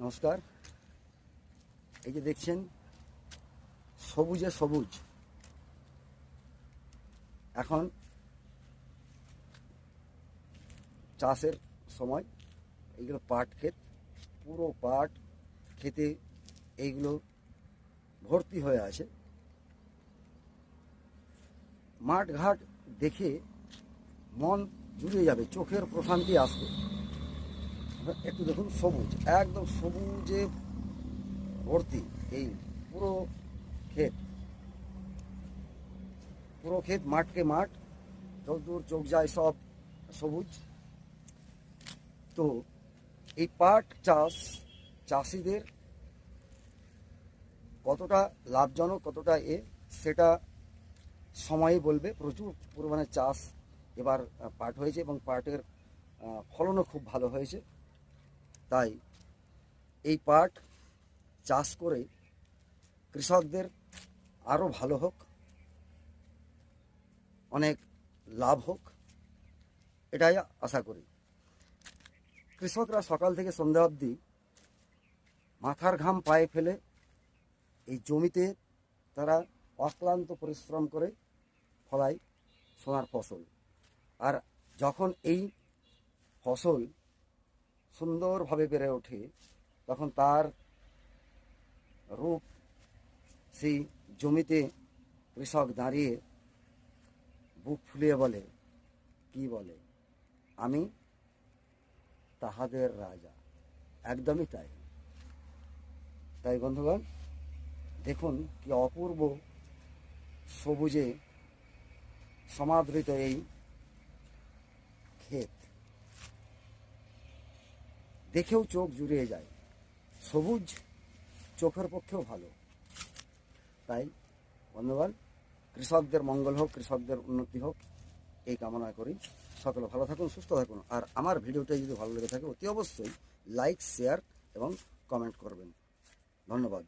নমস্কার। এই যে দেখছেন, সবুজে সবুজ। এখন চাষের সময় এইগুলো পাট ক্ষেত, পুরো পাট খেতে এইগুলো ভর্তি হয়ে আছে। মাঠ ঘাট দেখে মন জুড়ে যাবে, চোখের প্রশান্তি আসবে। একটু দেখুন সবুজ, একদম সবুজে ভর্তি এই পুরো ক্ষেত। পুরো ক্ষেত মাঠকে মাঠ যতদূর চোখ যায় সব সবুজ। তো এই পাট চাষ চাষিদের কতটা লাভজনক, কতটা এ, সেটা সময়ই বলবে। প্রচুর পরিমাণে চাষ এবার পাট হয়েছে এবং পাটের ফলনও খুব ভালো হয়েছে। তাই এই পাট চাষ করে কৃষকদের আরও ভালো হোক, অনেক লাভ হোক, এটাই আশা করি। কৃষকরা সকাল থেকে সন্ধ্যা অবধি মাথার ঘাম পায়ে ফেলে এই জমিতে তারা অক্লান্ত পরিশ্রম করে ফলায় সোনার ফসল। আর যখন এই ফসল সুন্দরভাবে বেড়ে ওঠে, তখন তার রূপ সেই জমিতে কৃষক দাঁড়িয়ে বুক ফুলিয়ে বলে, কি বলে? আমি তাহাদের রাজা। একদমই তাই। তাই বন্ধুগণ, দেখুন কি অপূর্ব সবুজে সমাদৃত এই ক্ষেত। দেখেও চোখ জুড়িয়ে যায়। সবুজ চোখের পক্ষেও ভালো। তাই, বন্ধুগণ, কৃষকদের মঙ্গল হোক, কৃষকদের উন্নতি হোক, এই কামনা করি। সকলে ভালো থাকুন, সুস্থ থাকুন। আর আমার ভিডিওটা যদি ভালো লেগে থাকে, অতি অবশ্যই লাইক, শেয়ার এবং কমেন্ট করবেন। ধন্যবাদ।